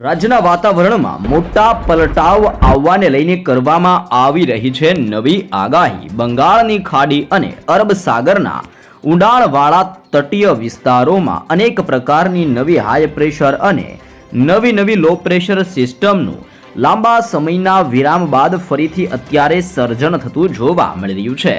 રાજ્યના વાતાવરણમાં મોટા પલટાવ આવવાને લઈને કરવામાં આવી રહી છે નવી આગાહી. બંગાળની ખાડી અને અરબ સાગરના ઊંડાણવાળા તટીય વિસ્તારોમાં અનેક પ્રકારની નવી હાઈ પ્રેશર અને નવી નવી લો પ્રેશર સિસ્ટમનું લાંબા સમયના વિરામ બાદ ફરીથી અત્યારે સર્જન થતું જોવા મળી રહ્યું છે.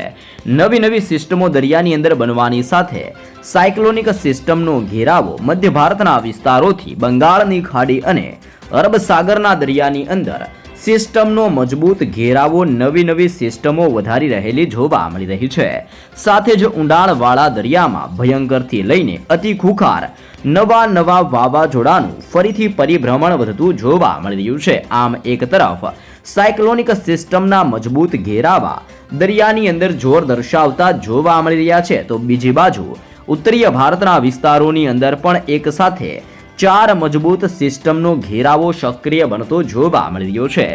નવી નવી સિસ્ટમો દરિયાની અંદર બનવાની સાથે સાયક્લોનિક સિસ્ટમનો ઘેરાવો મધ્ય ભારતના વિસ્તારોથી બંગાળની ખાડી અને અરબ સાગરના દરિયાની અંદર સિસ્ટમનો મજબૂત ઘેરાવો નવી નવી સિસ્ટમો વધારી રહેલી જોવા મળી રહી છે. સાથે જ ઊંડાણવાળા દરિયામાં ભયંકરથી લઈને અતિ ખુખાર નવા નવા વાવાઝોડાનું ફરીથી પરિભ્રમણ વધતું જોવા મળી રહ્યું છે. આમ એક તરફ સાયક્લોનિક સિસ્ટમના મજબૂત ઘેરાવા દરિયાની અંદર જોર દર્શાવતા જોવા મળી રહ્યા છે, તો બીજી બાજુ ઉત્તરીય ભારતના વિસ્તારોની અંદર પણ એક સાથે ચાર મજબૂત સિસ્ટમનો ઘેરાવો સક્રિય બનતો જોવા મળી રહ્યો છે.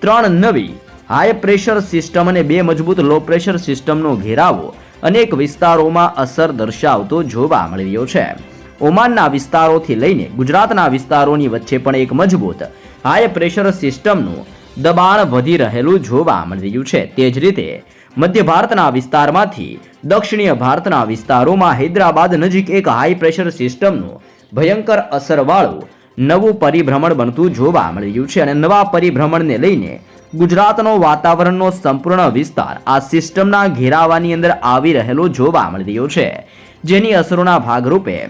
ત્રણ નવી હાઈ પ્રેશર સિસ્ટમ અને બે મજબૂત લો પ્રેશર સિસ્ટમનો ઘેરાવો અનેક વિસ્તારોમાં અસર દર્શાવતો જોવા મળી રહ્યો છે. ઓમાનના વિસ્તારોથી લઈને ગુજરાતના વિસ્તારોની વચ્ચે પણ એક મજબૂત હાઈ પ્રેશર સિસ્ટમનું દબાણ વધી રહેલું જોવા મળી રહ્યું છે. તે જ રીતે મધ્ય ભારતના વિસ્તારમાંથી દક્ષિણીય ભારતના વિસ્તારોમાં હૈદરાબાદ નજીક એક હાઈ પ્રેશર સિસ્ટમનું ભયંકર અસરવાળું નવું પરિભ્રમણ બનતું જોવા મળી છે અને નવા પરિભ્રમણને લઈને ગુજરાતનો વાતાવરણનો સંપૂર્ણ વિસ્તાર આ સિસ્ટમના ઘેરાવાની અંદર આવી રહેલો જોવા મળી રહ્યો છે. જેની અસરોના ભાગરૂપે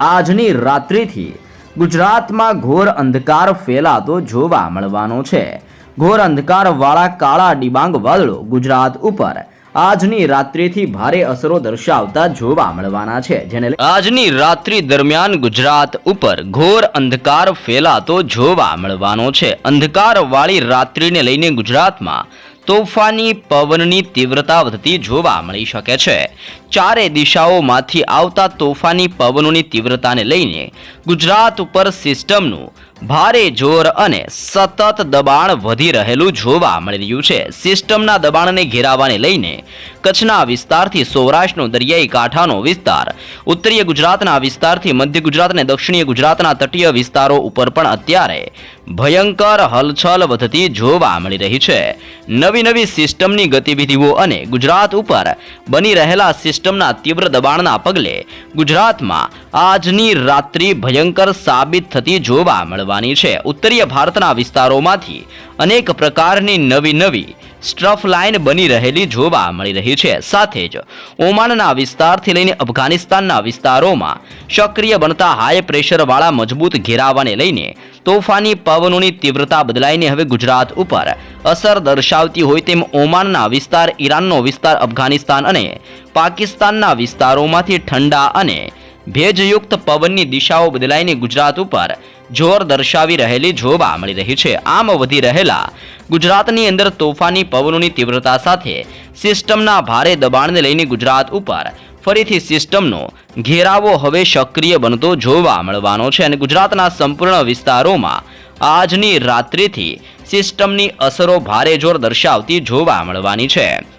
આજની રાત્રિથી ગુજરાતમાં ઘોર અંધકાર ફેલાતો જોવા મળવાનો છે. ઘોર અંધકારવાળા કાળા ડિબાંગ વાદળો ગુજરાત ઉપર આજની રાત્રિથી ભારે અસરો દર્શાવતા જોવા મળવાના છે, જેને આજની રાત્રિ દરમિયાન ગુજરાત ઉપર ઘોર અંધકાર ફેલાતો જોવા મળવાનો છે. અંધકારવાળી રાત્રિને લઈને ગુજરાતમાં તોફાની પવનની તીવ્રતા વધતી જોવા મળી શકે છે. ચારે દિશાઓમાંથી આવતા તોફાની પવનોની તીવ્રતાને લઈને ગુજરાત ઉપર સિસ્ટમનું ભારે જોર અને સતત દબાણ વધી રહેલું જોવા મળી રહ્યું છે. સિસ્ટમના દબાણને ઘેરાવાને લઈને કચ્છના વિસ્તારથી સૌરાષ્ટ્રનો દરિયાઈ કાંઠાનો વિસ્તાર. ઉત્તરીય ગુજરાતના વિસ્તારથી મધ્ય ગુજરાત અને દક્ષિણીય ગુજરાતના તટીય વિસ્તારો ઉપર પણ અત્યારે ભયંકર હલચલ વધતી જોવા મળી રહી છે. નવી નવી સિસ્ટમની ગતિવિધિઓ અને ગુજરાત ઉપર બની રહેલા સિસ્ટમના તીવ્ર દબાણના પગલે ગુજરાતમાં આજની રાત્રિ ભયંકર સાબિત થતી જોવા મળવાની છે. ઉત્તરીય ભારતના વિસ્તારોમાંથી અનેક પ્રકારની નવી નવી સ્ટ્રફ લાઇન બની રહેલી જોવા મળી રહી છે. સાથે જ ઓમાનના વિસ્તારથી લઈને અફઘાનિસ્તાનના વિસ્તારોમાં સક્રિય બનતા હાઈ પ્રેશરવાળા મજબૂત ઘેરાવાને લઈને તોફાની પવનોની તીવ્રતા બદલાઈને હવે ગુજરાત ઉપર અસર દર્શાવતી હોય તેમ ઓમાનના વિસ્તાર, ઈરાનનો વિસ્તાર, અફઘાનિસ્તાન અને પાકિસ્તાનના વિસ્તારોમાંથી ઠંડા અને ભેજયુક્ત પવનની દિશાઓ બદલાઈને ગુજરાત ઉપર જોર દર્શાવી રહેલી જોવા મળી રહી છે. આમ વધી રહેલા ગુજરાતની અંદર તોફાની પવનોની તીવ્રતા સાથે સિસ્ટમના ભારે દબાણને લઈને ગુજરાત ઉપર ફરીથી સિસ્ટમનો ઘેરાવો હવે સક્રિય બનતો જોવા મળવાનો છે અને ગુજરાતના સંપૂર્ણ વિસ્તારોમાં આજની રાત્રિથી સિસ્ટમની અસરો ભારે જોર દર્શાવતી જોવા મળવાની છે.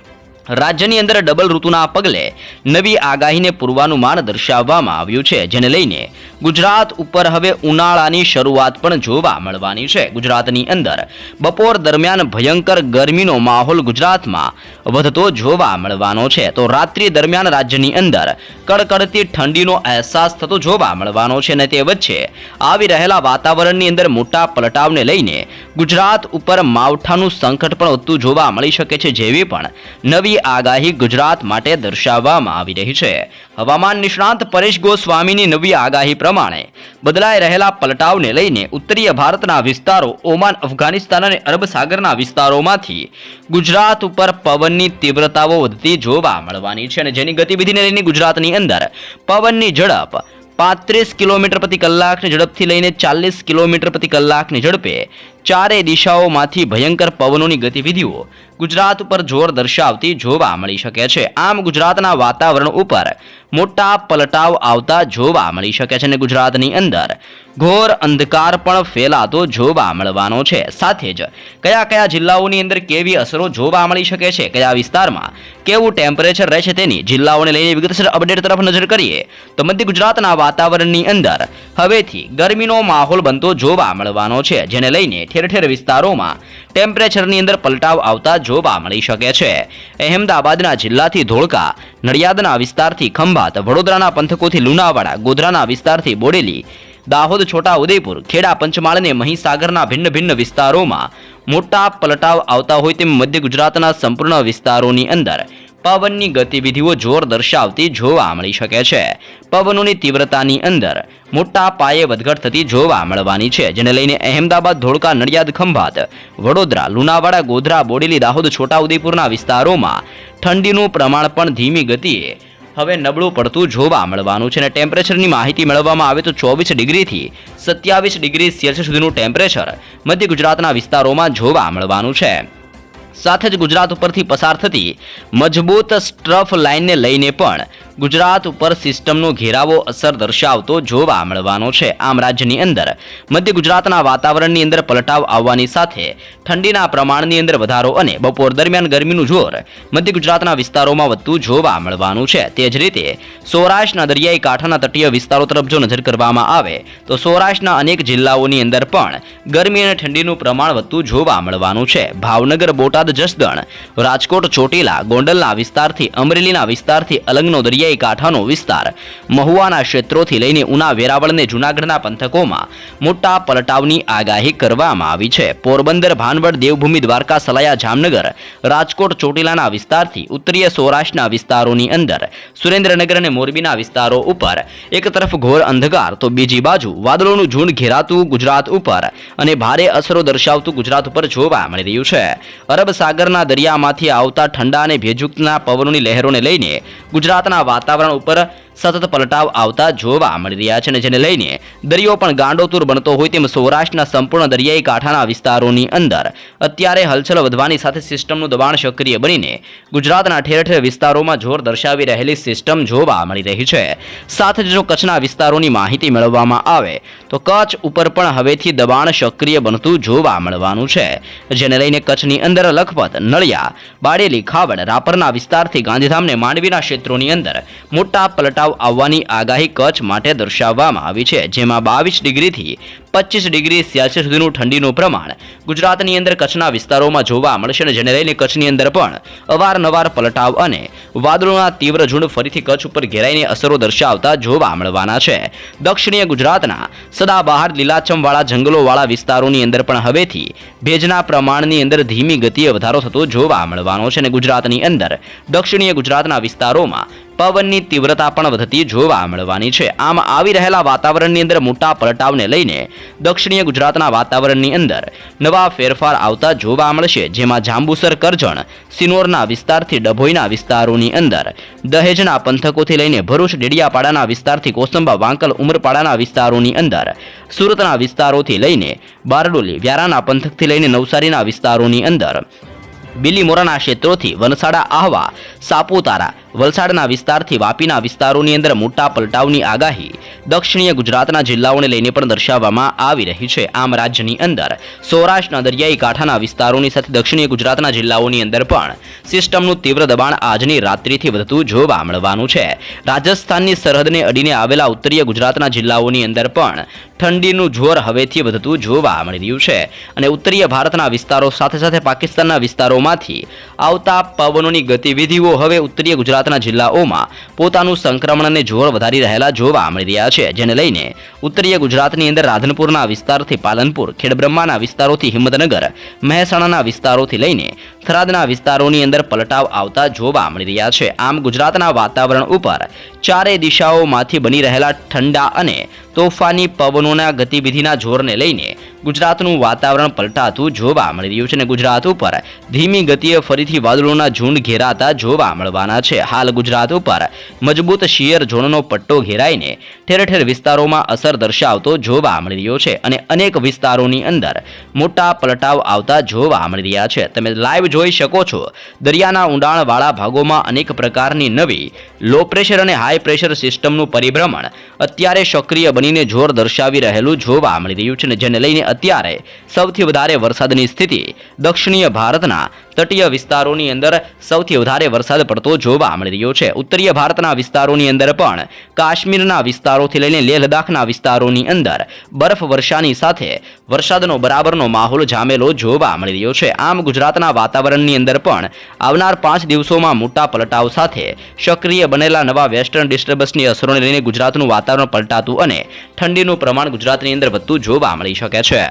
રાજ્યની અંદર ડબલ ઋતુના પગલે નવી આગાહીને પૂર્વાનુમાન દર્શાવવામાં આવ્યું છે જેને લઈને ગુજરાત ઉપર હવે ઉનાળાની શરૂઆત પણ જોવા મળવાની છે. ગુજરાતની અંદર બપોર દરમિયાન ભયંકર ગરમીનો માહોલ ગુજરાતમાં વધતો જોવા મળવાનો છે. તો રાત્રિ દરમિયાન રાજ્યની અંદર કડકડતી ઠંડીનો અહેસાસ થતો જોવા મળવાનો છે અને તે વચ્ચે આવી રહેલા વાતાવરણની અંદર મોટા પલટાવને લઈને ગુજરાત ઉપર માવઠાનું સંકટ પણ વધતું જોવા મળી શકે છે જેવી પણ નવી આગાહી ગુજરાત માટે દર્શાવવામાં આવી રહી છે. હવામાન નિષ્ણાંત પરેશ ગોસ્વામીની નવી આગાહી પ્રમાણે બદલાઈ રહેલા પલટાવને લઈને ઉત્તરીય ભારતના વિસ્તારો, ઓમાન, અફઘાનિસ્તાન અને અરબ સાગરના વિસ્તારોમાંથી ગુજરાત ઉપર પવનની તીવ્રતાઓ વધતી જોવા મળવાની છે અને જેની ગતિવિધિને લઈને ગુજરાતની અંદર પવનની ઝડપ પાંત્રીસ કિલોમીટર પ્રતિ કલાકની ઝડપથી લઈને ચાલીસ કિલોમીટર પ્રતિ કલાકની ઝડપે ચારે દિશાઓમાંથી ભયંકર પવનોની ગતિવિધિઓ ગુજરાત ઉપર જોર દર્શાવતી જોવા મળી શકે છે. આમ ગુજરાતના વાતાવરણ ઉપર મોટા પલટાવ આવતા જોવા મળી શકે છે અને ગુજરાતની અંદર ઘોર અંધકાર પણ ફેલાતો જોવા મળવાનો છે. સાથે જ કયા કયા જિલ્લાઓની અંદર કેવી અસરો જોવા મળી શકે છે? કયા વિસ્તારમાં કેવું ટેમ્પરેચર રહેશે તેની જિલ્લાઓને લઈને વિગતસર અપડેટ તરફ નજર કરીએ તો મધ્ય ગુજરાતના વાતાવરણની અંદર હવેથી ગરમીનો માહોલ બનતો જોવા મળવાનો છે, જેને લઈને ઠેર ઠેર વિસ્તારોમાં ટેમ્પરેચરની અંદર પલટાવ આવતા જોવા મળી શકે છે. અહેમદાબાદના જિલ્લાથી ધોળકા, નડિયાદના વિસ્તારથી ખંભાત, વડોદરાના પંથકોથી લુણાવાડા, ગોધરાના વિસ્તારથી બોડેલી, દાહોદ, છોટા ઉદેપુર, ખેડા, પંચમહાલ અને મહીસાગરના ભિન્ન ભિન્ન વિસ્તારોમાં મોટા પલટાવ આવતા હોય તેમ મધ્ય ગુજરાતના સંપૂર્ણ વિસ્તારોની અંદર પવનની ગતિવિધિઓ જોર દર્શાવતી જોવા મળી શકે છે. પવનોની તીવ્રતાની અંદર મોટા પાયે વધઘટ થતી જોવા મળવાની છે, જેને લઈને અહેમદાબાદ, ધોળકા, નડિયાદ, ખંભાત, વડોદરા, લુણાવાડા, ગોધરા, બોડેલી, દાહોદ, છોટાઉદેપુરના વિસ્તારોમાં ઠંડીનું પ્રમાણ પણ ધીમી ગતિએ હવે નબળું પડતું જોવા મળવાનું છે અને ટેમ્પરેચરની માહિતી મેળવવામાં આવે તો ચોવીસ ડિગ્રીથી સત્યાવીસ ડિગ્રી સેલ્સિયસ સુધીનું ટેમ્પરેચર મધ્ય ગુજરાતના વિસ્તારોમાં જોવા મળવાનું છે. સાથે જ ગુજરાત ઉપરથી પસાર થતી મજબૂત સ્ટ્રફ લાઇનને લઈને પણ ગુજરાત ઉપર સિસ્ટમનો ઘેરાવો અસર દર્શાવતો જોવા મળવાનો છે. આમ રાજ્યની અંદર મધ્ય ગુજરાતના વાતાવરણની અંદર પલટાવ આવવાની સાથે ઠંડીના પ્રમાણની અંદર વધારો અને બપોર દરમિયાન ગરમીનું જોર મધ્ય ગુજરાતના વિસ્તારોમાં વધતું જોવા મળવાનું છે. તે જ રીતે સૌરાષ્ટ્રના દરિયાઈ કાંઠાના તટીય વિસ્તારો તરફ જો નજર કરવામાં આવે, તો સૌરાષ્ટ્રના અનેક જિલ્લાઓની અંદર પણ ગરમી અને ઠંડીનું પ્રમાણ વધતું જોવા મળવાનું છે. ભાવનગર, બોટાદ, જસદણ, રાજકોટ, ચોટીલા, ગોંડલના વિસ્તારથી અમરેલીના વિસ્તારથી અલંગનો દરિયાઈ કાંઠાનો વિસ્તાર. મહુવાના ક્ષેત્રોથી લઈને ઉના વેરાવળને જૂનાગઢના પંથકોમાં મોટા પલટાવની આગાહી કરવામાં આવી છે. પોરબંદર, ભાનવડ, દેવભૂમિ, દ્વારકા, સલાયા, જામનગર, રાજકોટ, ચોટીલાના વિસ્તારથી ઉત્તરીય સૌરાષ્ટ્રના વિસ્તારોની અંદર, સુરેન્દ્રનગર અને મોરબીના વિસ્તારો ઉપર એક તરફ ઘોર અંધકાર, તો બીજી બાજુ વાદળોનું ઝુંડ ઘેરાતું ગુજરાત ઉપર અને ભારે અસરો દર્શાવતું ગુજરાત ઉપર જોવા મળી રહ્યું છે. અરબ સાગરના દરિયામાંથી આવતા ઠંડા અને ભેજયુક્તના પવનોની લહેરોને લઈને ગુજરાતના વાતાવરણ ઉપર સતત પલટાવ આવતા જોવા મળી રહ્યા છે અને જેને લઈને દરિયો પણ ગાંડોતુર બનતો હોય તેમ સૌરાષ્ટ્રના સંપૂર્ણ દરિયાઈ કાંઠાના વિસ્તારોની અંદર અત્યારે હલચલ વધવાની સાથે સિસ્ટમનું દબાણ સક્રિય બનીને ગુજરાતના ઠેર ઠેર વિસ્તારોમાં જોર દર્શાવી રહેલી સિસ્ટમ જોવા મળી રહી છે. સાથે જ કચ્છના વિસ્તારોની માહિતી મેળવવામાં આવે, તો કચ્છ ઉપર પણ હવેથી દબાણ સક્રિય બનતું જોવા મળવાનું છે. જેને લઈને કચ્છની અંદર લખપત, નળિયા, બાડેલી, ખાવડ, રાપરના વિસ્તારથી ગાંધીધામને માંડવીના ક્ષેત્રોની અંદર મોટા પલટાવ આવવાની આગાહી કચ્છ માટે દર્શાવવામાં આવી છે જેમાં બાવીસ ડિગ્રીથી પચીસ ડિગ્રી સેલ્સિયસ સુધીનું ઠંડીનું પ્રમાણ. ગુજરાતની અંદર કચ્છના વિસ્તારોમાં જોવા મળશે અને જેને લઈને કચ્છની અંદર પણ અવારનવાર પલટાવ અને વાદળોના તીવ્ર ઝુંડ ફરીથી કચ્છ ઉપર ઘેરાઈને અસરો દર્શાવતા જોવા મળવાના છે. દક્ષિણીય ગુજરાતના સદાબહાર લીલાછમવાળા જંગલોવાળા વિસ્તારોની અંદર પણ હવેથી ભેજના પ્રમાણની અંદર ધીમી ગતિએ વધારો થતો જોવા મળવાનો છે અને ગુજરાતની અંદર દક્ષિણીય ગુજરાતના વિસ્તારોમાં પવનની તીવ્રતા પણ વધતી જોવા મળવાની છે. આમ આવી રહેલા વાતાવરણની અંદર મોટા પલટાવને લઈને દક્ષિણીય ગુજરાતના વાતાવરણની અંદર નવા ફેરફાર આવતા જોવા મળશે, જેમાં જાંબુસર કરજણ, સિનોરના વિસ્તારથી ડભોઈના વિસ્તારોની અંદર, દહેજના પંથકોથી લઈને ભરૂચ, ડેડિયાપાડાના વિસ્તારથી કોસંબા, વાંકલ, ઉમરપાડાના વિસ્તારોની અંદર, સુરતના વિસ્તારોથી લઈને બારડોલી, વ્યારાના પંથકથી લઈને નવસારીના વિસ્તારોની અંદર, બિલીમોરાના ક્ષેત્રોથી વનસાડા આહવા, સાપુતારા વલસાડના વિસ્તારથી વાપીના વિસ્તારોની અંદર મોટા પલટાવની આગાહી દક્ષિણીય ગુજરાતના જિલ્લાઓને લઈને પણ દર્શાવવામાં આવી રહી છે. આમ રાજ્યની અંદર સૌરાષ્ટ્રના દરિયાઈ કાંઠાના વિસ્તારોની સાથે દક્ષિણીય ગુજરાતના જિલ્લાઓની અંદર પણ સિસ્ટમનું તીવ્ર દબાણ આજની રાત્રિથી વધતું જોવા મળવાનું છે. રાજસ્થાનની સરહદને અડીને આવેલા ઉત્તરીય ગુજરાતના જિલ્લાઓની અંદર પણ ઠંડીનું જોર હવેથી વધતું જોવા મળી રહ્યું છે અને ઉત્તરીય ભારતના વિસ્તારો સાથે સાથે પાકિસ્તાનના વિસ્તારોમાંથી આવતા પવનોની ગતિવિધિઓ હવે ઉત્તરીય ગુજરાતના જિલ્લાઓમાં પોતાનું સંક્રમણને જોર વધારી રહેલા જોવા મળી રહ્યા છે, જેને લઈને ઉત્તરીય ગુજરાતની અંદર રાધનપુરના વિસ્તારથી પાલનપુર, ખેડબ્રહ્માના વિસ્તારોથી હિંમતનગર, મહેસાણાના વિસ્તારોથી લઈને થરાદના વિસ્તારોની અંદર પલટાવ આવતા જોવા મળી રહ્યા છે. આમ ગુજરાતના વાતાવરણ ઉપર ચારે દિશાઓમાંથી બની રહેલા ઠંડા અને તોફાની પવનોના ગતિવિધિના જોરને લઈને ગુજરાતનું વાતાવરણ પલટાતું જોવા મળી રહ્યું છે અને ગુજરાત ઉપર ધીમી ગતિએ ફરીથી વાદળોના ઝુંડ ઘેરાતા જોવા મળવાના છે. હાલ ગુજરાત ઉપર મજબૂત શિયર ઝોનનો પટ્ટો ઘેરાઈને ઠેર ઠેર વિસ્તારોમાં અસર દર્શાવતો જોવા મળી રહ્યો છે અને અનેક વિસ્તારોની અંદર મોટા પલટાવ આવતા જોવા મળી રહ્યા છે. તમે લાઈવ જોઈ શકો છો. દરિયાના ઊંડાણવાળા ભાગોમાં અનેક પ્રકારની નવી લો પ્રેશર અને હાઈ પ્રેશર સિસ્ટમનું પરિભ્રમણ અત્યારે સક્રિય બનીને જોર દર્શાવી રહેલું જોવા મળી રહ્યું છે. જેને લઈને અત્યારે સૌથી વધારે વરસાદની સ્થિતિ દક્ષિણીય ભારતના તટીય વિસ્તારોની અંદર સૌથી વધારે વરસાદ પડતો જોવા મળી રહ્યો છે. ઉત્તરીય ભારતના વિસ્તારોની અંદર પણ કાશ્મીરના વિસ્તારોથી લઈને લેહ લદ્દાખના વિસ્તારોની અંદર બરફ વર્ષાની સાથે વરસાદનો બરાબરનો માહોલ જામેલો જોવા મળી રહ્યો છે. આમ ગુજરાતના વાતાવરણની અંદર પણ આવનાર પાંચ દિવસોમાં મોટા પલટાવ સાથે સક્રિય બનેલા નવા વેસ્ટર્ન ડિસ્ટર્બન્સની અસરોને લઈને ગુજરાતનું વાતાવરણ પલટાતું અને ઠંડીનું પ્રમાણ ગુજરાતની અંદર વધતું જોવા મળી શકે છે.